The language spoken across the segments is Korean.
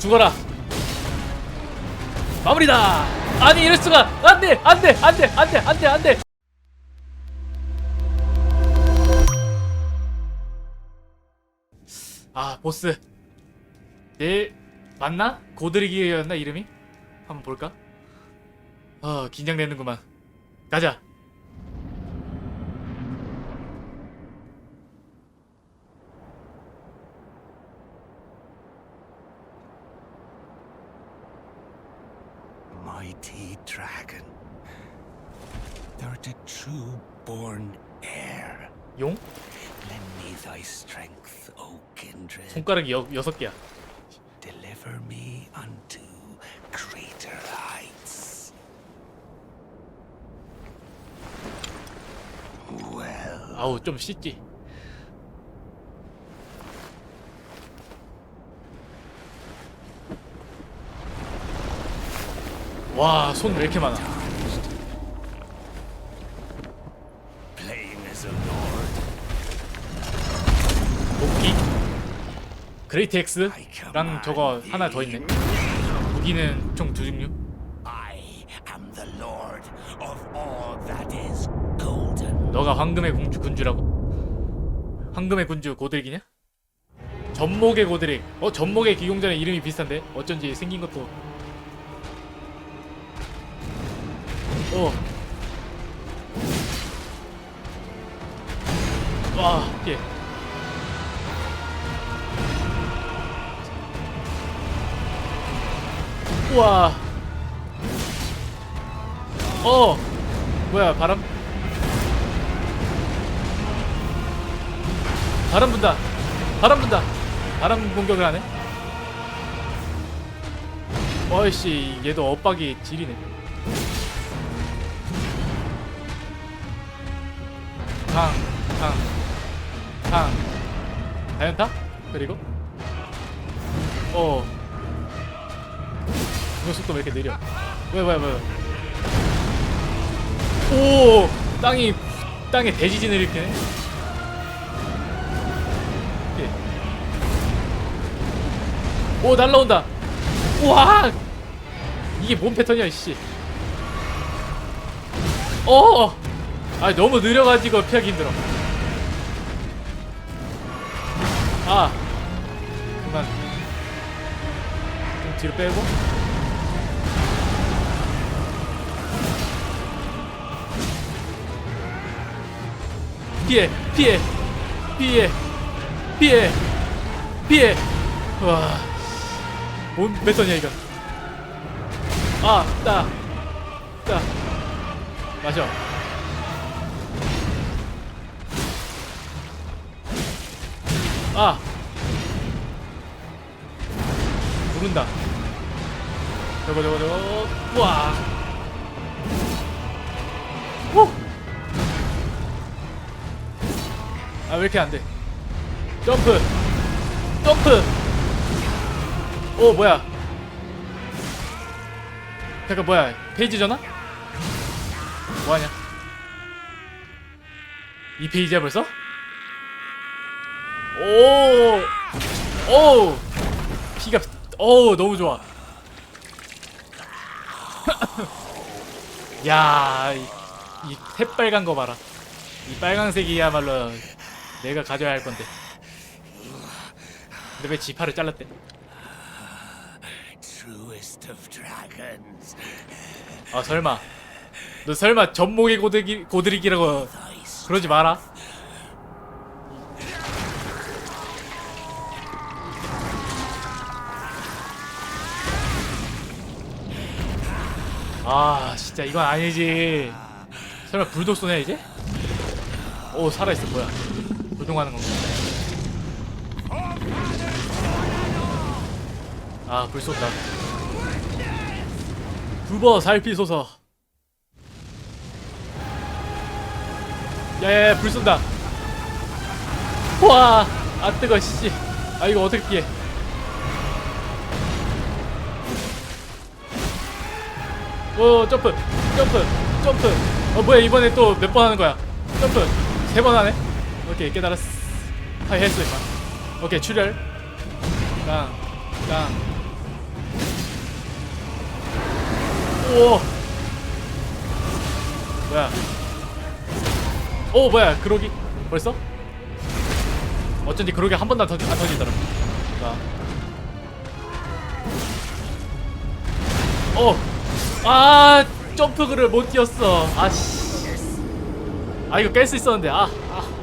죽어라. 마무리다. 아니 이럴 수가. 안돼 안돼 안돼 안돼 안돼 안돼. 아 보스. 내 맞나? 고드리기였나 이름이? 한번 볼까? 아 긴장되는구만. 가자 thy strength, O kindred. 손가락이 여, 여섯 개야 Deliver me unto greater heights. Well, 아우 좀 씻지 와 손 왜 이렇게 많아 그레이트 X랑 저거 하나 더 있네 무기는 총 두 종류. 너가 황금의 군주, 군주라고? 황금의 군주 고드릭이냐? 전목의 고드릭 어 전목의 기공전의 이름이 비슷한데 어쩐지 생긴 것도 어. 와, 예. 우와. 어. 뭐야, 바람? 바람 분다. 바람 분다. 바람 공격을 하네. 어이씨, 얘도 엇박이 지리네. 탕, 탕, 탕. 자연타? 그리고 어. 이거 속도 왜 이렇게 느려? 왜, 왜, 왜? 오, 땅이 땅에 대지진을 일으키네. 예. 오 날라온다. 우와, 이게 뭔 패턴이야, 씨. 어, 아 너무 느려가지고 피하기 힘들어. 아, 그만. 좀 뒤로 빼고. 피해, 피해, 피해, 피해, 피해. 와, 뭔 패턴이야 이거? 아, 따, 따, 마셔. 아, 모른다. 저거 저거 저거. 와. 아, 왜 이렇게 안 돼? 점프! 점프! 오, 뭐야? 잠깐, 뭐야? 페이지 전화? 뭐하냐? 이 페이지야 벌써? 오! 오! 피가, 오, 너무 좋아. 야, 이, 이 새빨간 거 봐라. 이 빨강색이야말로 내가 가져야 할 건데. 근데 왜 지파를 잘랐대? 아 설마 너 설마 전목의 고드기, thy 그러지 마라. 아 진짜 이건 아니지. 설마 불도 쏘네 이제? 오 살아있어 뭐야? 불동하는 건가? 아 불 쏜다. 굽어 살피소서. 야야야 불 쏜다. 와, 아 뜨거 씨. 아 이거 어떻게 피해? 오 점프, 점프, 점프. 어 뭐야 이번에 또 몇 번 하는 거야? 점프 세 번 하네. 오케이 깨달았어. 하이 했어 임마. 오케이 출혈. 깡, 깡, 오 뭐야 오 뭐야 그러기 벌써? 어쩐지 그러기 한 번도 안, 터지, 안 터지더라 자. 오! 아 점프를 못 뛰었어 아씨 아 이거 깰 수 있었는데 아, 아.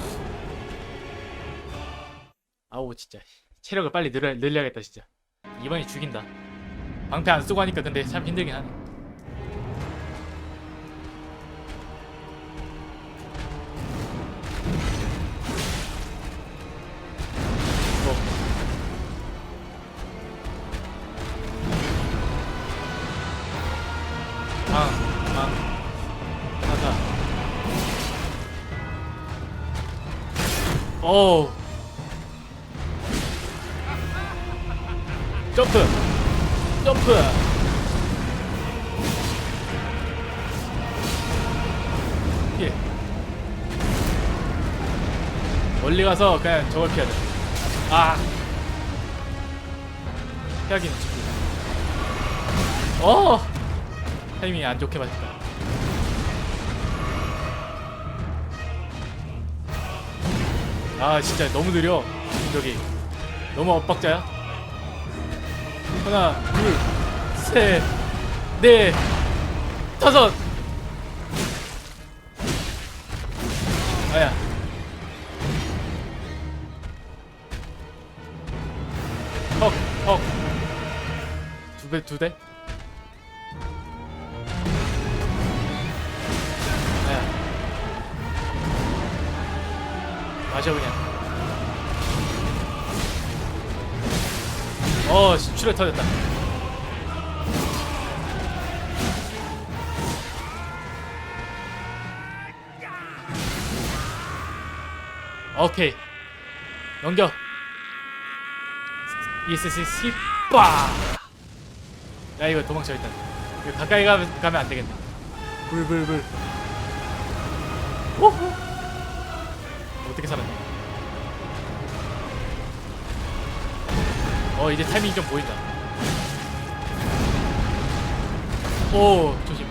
아우 진짜. 체력을 빨리 늘려, 늘려야겠다 진짜. 이번이 죽인다. 방패 안 쓰고 하니까 근데 참 힘들긴 하네. 방, 하다. 점프. 예. 멀리 가서 그냥 저걸 피해야 돼. 아. 피하기는 쉽지. 어. 타이밍이 안 좋게 맞았다. 아 진짜 너무 느려 저기 너무 엇박자야 하나 둘 셋 넷 다섯. 아야. 헉헉두배 두대? 아야. 마셔 그냥. 어 씨, 출혈 터졌다 오케이. 넘겨. ESC 스킵빠 야 이거 도망쳐 일단. 이거 가까이 가면, 가면 안 되겠네. 불불불. 오호. 어떻게 살았냐? 어 이제 타이밍 좀 보인다. 오 조심.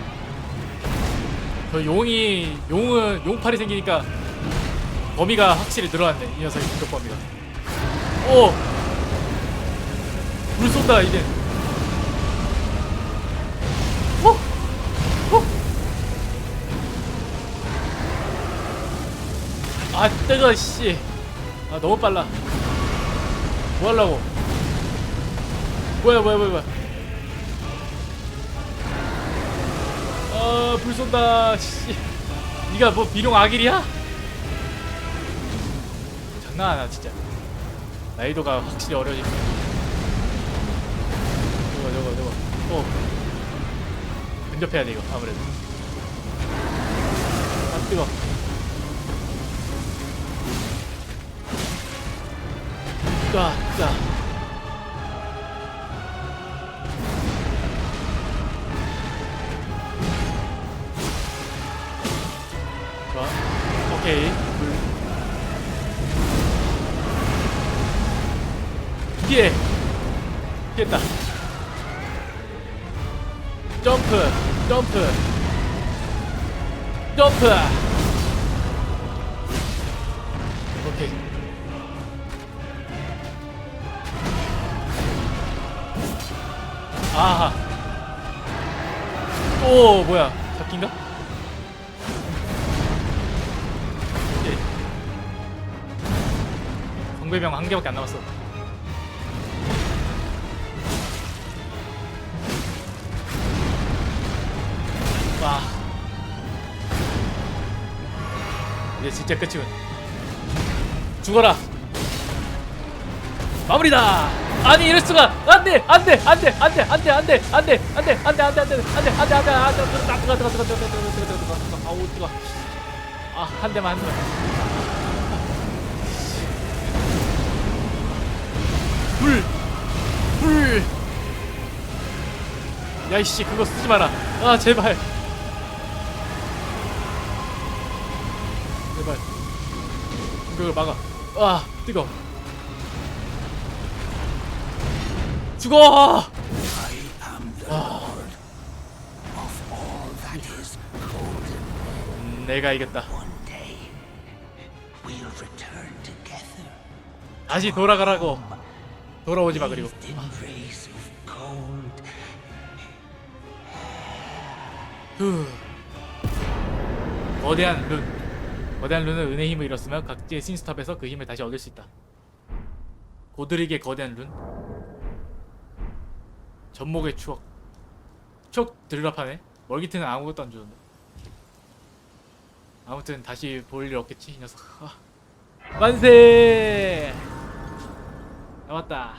저 용이 용은 용팔이 생기니까 범위가 확실히 늘어났네 이 녀석의 공격 범위가. 오. 물 쏜다 이제. 어? 어? 아 뜨거 씨. 아 너무 빨라. 뭐 하려고? 뭐야 뭐야 뭐야 뭐야. 아불 쏜다 씨. 니가 뭐 비룡 아길이야? 장난 아니야 진짜. 난이도가 확실히 어려지네. 저거 저거 저거. 어. 근접해야 돼 이거 아무래도. 아 뜨거. 따, 따. 좋아. 오케이. 피했다. 점프, 점프. 점프. 오케이. 아하. 오, 뭐야. 잡긴가? 오케이. 성배병 한 개밖에 안 남았어. 이제 진짜 끝이군. 죽어라. 마무리다. 아니 이럴 수가. 안돼, 안돼, 안돼, 안돼, 안돼, 안돼, 안돼, 안돼, 안돼, 안돼, 안돼, 안돼, 안돼, 안돼, 안돼, 안돼, 안돼, 뜨거, 뜨거, 뜨거, 뜨거, 뜨거, 뜨거, 뜨거, 뜨거, 뜨거, 아우 뜨거. 아, 한 대만 한 대만. 불, 불. 야이씨 그거 쓰지 마라. 아 제발. 제발. 그걸 막아. 아, 뜨거. 죽어! 와. 내가 이겼다. 다시 돌아가라고. 돌아오지 마 그리고. 후. 거대한 눈. 거대한 룬은 은의 힘을 잃었으며 각지의 신스탑에서 그 힘을 다시 얻을 수 있다. 고드릭의 거대한 룬. 전목의 추억. 추억 드르랍하네. 멀기트는 아무것도 안 주는데. 아무튼 다시 볼 일 없겠지 이 녀석. 아. 만세. 나왔다.